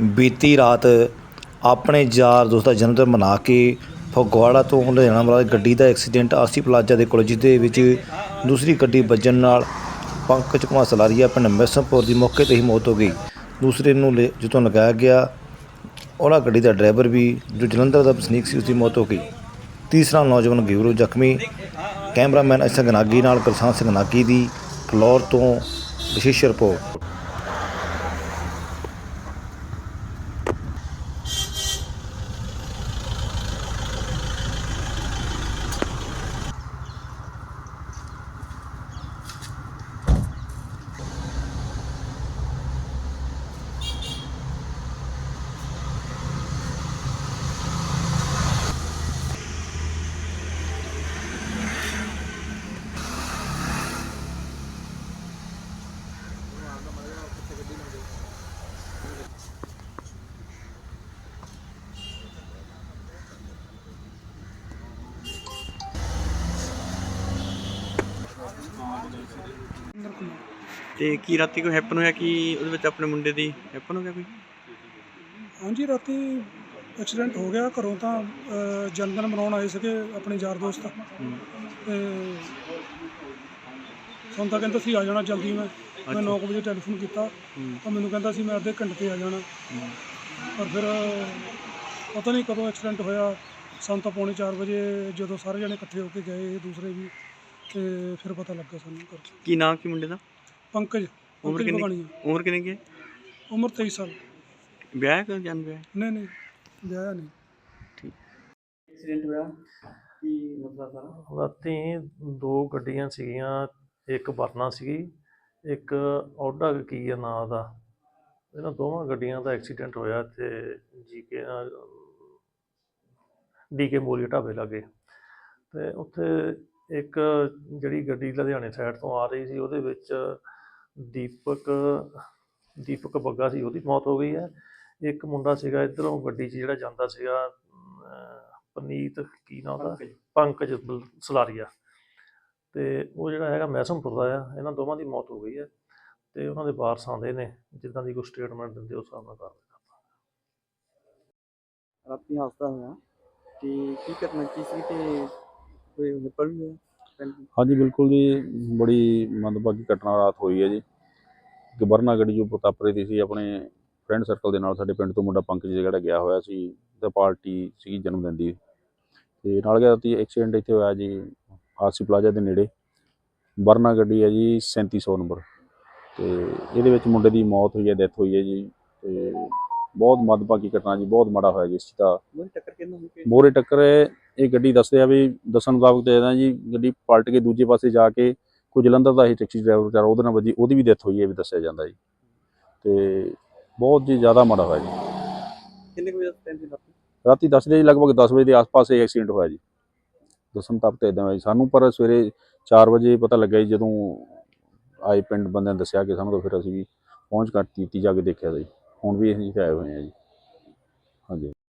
ਬੀਤੀ ਰਾਤ ਆਪਣੇ ਯਾਰ ਦੋਸਤ ਦਾ ਜਨਮ ਦਿਨ ਮਨਾ ਕੇ ਫਗਵਾੜਾ ਤੋਂ ਲੁਧਿਆਣਾ ਵਾਲਾ ਗੱਡੀ ਦਾ ਐਕਸੀਡੈਂਟ ਆਸੀ ਪਲਾਜ਼ਾ ਦੇ ਕੋਲ ਜਿਹਦੇ ਵਿੱਚ ਦੂਸਰੀ ਗੱਡੀ ਵੱਜਣ ਨਾਲ ਪੰਕਜ ਕੁਮਾਰ ਸਲਾਰੀਆ ਪਿੰਡ ਮੈਸਮਪੁਰ ਦੀ ਮੌਕੇ ਤੇ ਹੀ ਮੌਤ ਹੋ ਗਈ। ਦੂਸਰੇ ਨੂੰ ਲੈ- ਜਦੋਂ ਲਗਾਇਆ ਗਿਆ, ਉਹਨਾਂ ਗੱਡੀ ਦਾ ਡਰਾਈਵਰ ਵੀ ਜੋ ਜਲੰਧਰ ਦਾ ਵਸਨੀਕ ਸੀ ਉਸ ਦੀ ਮੌਤ ਹੋ ਗਈ। ਤੀਸਰਾ ਨੌਜਵਾਨ ਗਿਵਰੂ ਜ਼ਖਮੀ, ਕੈਮਰਾਮੈਨ ਅਸ਼ੰਗ ਨਾਗੀ ਨਾਲ ਗੁਰਸਾਨ ਸਿੰਘ ਨਾਗੀ ਦੀ ਫਲੋਰ ਤੋਂ ਵਿਸ਼ੇਸ਼ ਰਿਪੋਰਟ। ਤੇ ਕੀ ਰਾਤੀ ਕੋਈ ਹੈਪਨ ਹੋਇਆ? ਕਿ ਉਹਦੇ ਵਿੱਚ ਆਪਣੇ ਮੁੰਡੇ ਦੀ ਹੈਪਨ ਹੋ ਗਿਆ ਕੋਈ? ਹਾਂਜੀ ਰਾਤੀ ਐਕਸੀਡੈਂਟ ਹੋ ਗਿਆ। ਘਰੋਂ ਤਾਂ ਅਹ, ਜਨਮ ਦਿਨ ਮਨਾਉਣ ਆਏ ਸੀਗੇ ਆਪਣੇ ਯਾਰ ਦੋਸਤ। ਤੇ ਸਾਨੂੰ ਤਾਂ ਕਹਿੰਦਾ ਸੀ ਆ ਜਾਣਾ ਜਲਦੀ ਮੈਂ ਮੈਂ 9 ਵਜੇ ਟੈਲੀਫੋਨ ਕੀਤਾ। ਤਾਂ ਮੈਨੂੰ ਕਹਿੰਦਾ ਸੀ ਮੈਂ ਅੱਧੇ ਘੰਟੇ ਤੇ ਆ ਜਾਣਾ। ਪਰ ਫਿਰ ਪਤਾ ਨਹੀਂ ਕਦੋਂ ਐਕਸੀਡੈਂਟ ਹੋਇਆ। ਸਾਨੂੰ ਤਾਂ ਪੌਣੇ 4 ਵਜੇ ਜਦੋਂ ਸਾਰੇ ਜਣੇ ਇਕੱਠੇ ਹੋ ਕੇ ਗਏ ਦੂਸਰੇ ਵੀ ਤੇ ਫਿਰ ਪਤਾ ਲੱਗਾ ਸਾਨੂੰ 'ਚ। ਕੀ ਨਾਮ ਕੀ ਮੁੰਡੇ ਦਾ? ਪੰਕਜ ਉਮਰ ਕਿੰਨੀ ਉਮਰ ਕਿੰਨੀ ਕੀ ਹੈ? ਉਮਰ 23 ਸਾਲ। ਵਿਆਹ ਹੈ ਕਿ ਜਨ ਵਿਆਹ ਨਹੀਂ ਨਹੀਂ ਵਿਆਹਿਆ ਨਹੀਂ। ਐਕਸੀਡੈਂਟ ਹੋਇਆ। ਕੀ ਮਸਲਾ ਸਾਰਾ? ਰਾਤੀ ਦੋ ਗੱਡੀਆਂ ਸੀਗੀਆਂ ਇੱਕ ਵਰਨਾ ਸੀਗੀ ਇੱਕ ਔਡਾ ਕੀ ਆ ਨਾਂ ਦਾ। ਇਹਨਾਂ ਦੋਵਾਂ ਗੱਡੀਆਂ ਦਾ ਐਕਸੀਡੈਂਟ ਹੋਇਆ ਤੇ ਜੀਕੇ ਡੀਕੇ ਮੋਰੀ ਢਾਬੇ ਲਾਗੇ। ਤੇ ਉੱਥੇ ਇੱਕ ਜਿਹੜੀ ਗੱਡੀ ਲੁਧਿਆਣੇ ਸਾਈਡ ਤੋਂ ਆ ਰਹੀ ਸੀ ਉਹਦੇ ਵਿੱਚ ਦੀਪਕ ਦੀਪਕ ਬੱਗਾ ਸੀ ਉਹਦੀ ਮੌਤ ਹੋ ਗਈ ਹੈ। ਇੱਕ ਮੁੰਡਾ ਸੀਗਾ ਇਧਰੋਂ ਗੱਡੀ 'ਚ ਜਿਹੜਾ ਜਾਂਦਾ ਸੀਗਾ ਪਨੀਤ ਕੀ ਨਾਂ ਉਹਦਾ? ਪੰਕਜ। ਸਲਾਰੀਆ। ਤੇ ਉਹ ਜਿਹੜਾ ਹੈਗਾ ਮੈਸਮਪੁਰ ਦਾ ਆ ਇਹਨਾਂ ਦੋਵਾਂ ਦੀ ਮੌਤ ਹੋ ਗਈ ਹੈ ਤੇ ਉਹਨਾਂ ਦੇ ਵਾਰਸ ਆਉਂਦੇ ਨੇ ਜਿੱਦਾਂ ਦੀ ਕੋਈ ਸਟੇਟਮੈਂਟ ਦਿੰਦੇ ਉਸ ਹਿਸਾਬ ਨਾਲ ਕਰਦੇ ਰਾਤੀ ਹਾਦਸਾ ਹੋਇਆ ਤੇ ਕੀ ਕਰਨਾ ਕੀ ਸੀ ਤੇ ਕੋਈ ਹੈਪਨ ਵੀ ਹੋਇਆ? ਹਾਂਜੀ ਬਿਲਕੁਲ ਜੀ ਬੜੀ ਮੰਦਭਾਗੀ ਘਟਨਾ ਰਾਤ ਹੋਈ ਹੈ ਜੀ। ਕਿ ਵਰਨਾ ਗੱਡੀ ਜੋ ਪ੍ਰਤਾਪਰੇ ਦੀ ਸੀ ਆਪਣੇ ਫਰੈਂਡ ਸਰਕਲ ਦੇ ਨਾਲ ਸਾਡੇ ਪਿੰਡ ਤੋਂ ਮੁੰਡਾ ਪੰਕਜ ਜਿਹੜਾ ਗਿਆ ਹੋਇਆ ਸੀ ਤੇ ਪਾਰਟੀ ਸੀ ਜਨਮ ਦਿਨ ਦੀ। ਤੇ ਨਾਲ ਗਿਆ ਰਾਤੀ ਐਕਸੀਡੈਂਟ ਇੱਥੇ ਹੋਇਆ ਜੀ ਆਰਸੀ ਪਲਾਜ਼ਾ ਦੇ ਨੇੜੇ। ਵਰਨਾ ਗੱਡੀ ਹੈ ਜੀ 3700 ਨੰਬਰ। ਤੇ ਇਹਦੇ ਵਿੱਚ ਮੁੰਡੇ ਦੀ ਮੌਤ ਹੋਈ ਹੈ ਡੈਥ ਹੋਈ ਹੈ ਜੀ। ਤੇ ਬਹੁਤ ਮੰਦਭਾਗੀ ਘਟਨਾ ਜੀ ਬਹੁਤ ਮਾੜਾ ਹੋਇਆ ਜੀ ਇਸ ਮੋਰੀ ਟੱਕਰ ਕਿੰਨਾ ਹੋ ਕੇ ਮੋਰੇ ਟੱਕਰ ਇਹ ਗੱਡੀ ਦੱਸਦੇ ਆ ਵੀ ਦੱਸਣ ਮੁਤਾਬਕ ਤੇ ਇਹਦਾ ਜੀ ਗੱਡੀ ਪਲਟ ਕੇ ਦੂਜੇ ਪਾਸੇ ਜਾ ਕੇ ਕੋਈ ਜਲੰਧਰ ਦਾ ਹੀ ਟੈਕਸੀ ਡਰਾਈਵਰ ਵਿਚਾਰਾ ਉਹਦੇ ਨਾਲ ਵੱਜੀ ਉਹਦੀ ਵੀ ਡੈਥ ਹੋਈ ਹੈ ਵੀ ਦੱਸਿਆ ਜਾਂਦਾ ਜੀ। ਤੇ ਬਹੁਤ ਜੀ ਜ਼ਿਆਦਾ ਮਾੜਾ ਹੋਇਆ ਜੀ। ਕਿੰਨੇ ਵਜੇ ਟਾਈਮ ਸੀ ਰਾਤੀ? ਦੱਸਦੇ ਜੀ ਲਗਭਗ 10 ਵਜੇ ਦੇ ਆਸ-ਪਾਸ ਇਹ ਐਕਸੀਡੈਂਟ ਹੋਇਆ ਜੀ। ਦੱਸਣ ਮੁਤਾਬਕ ਤਾਂ ਇਦਾਂ ਹੋਇਆ। ਜੀ ਸਾਨੂੰ ਪਰ ਸਵੇਰੇ 4 ਵਜੇ ਪਤਾ ਲੱਗਾ ਜੀ, ਜਦੋਂ ਆਏ ਪਿੰਡ ਬੰਦਿਆਂ ਨੇ ਦੱਸਿਆ ਕਿ ਸਾਨੂੰ ਤਾਂ ਫਿਰ ਅਸੀਂ ਵੀ ਪਹੁੰਚ ਕਰ ਕੀਤੀ ਜਾ ਕੇ ਦੇਖਿਆ ਜੀ। ਹੁਣ ਵੀ ਅਸੀਂ ਆਏ ਹੋਏ ਹਾਂ ਜੀ। ਹਾਂਜੀ।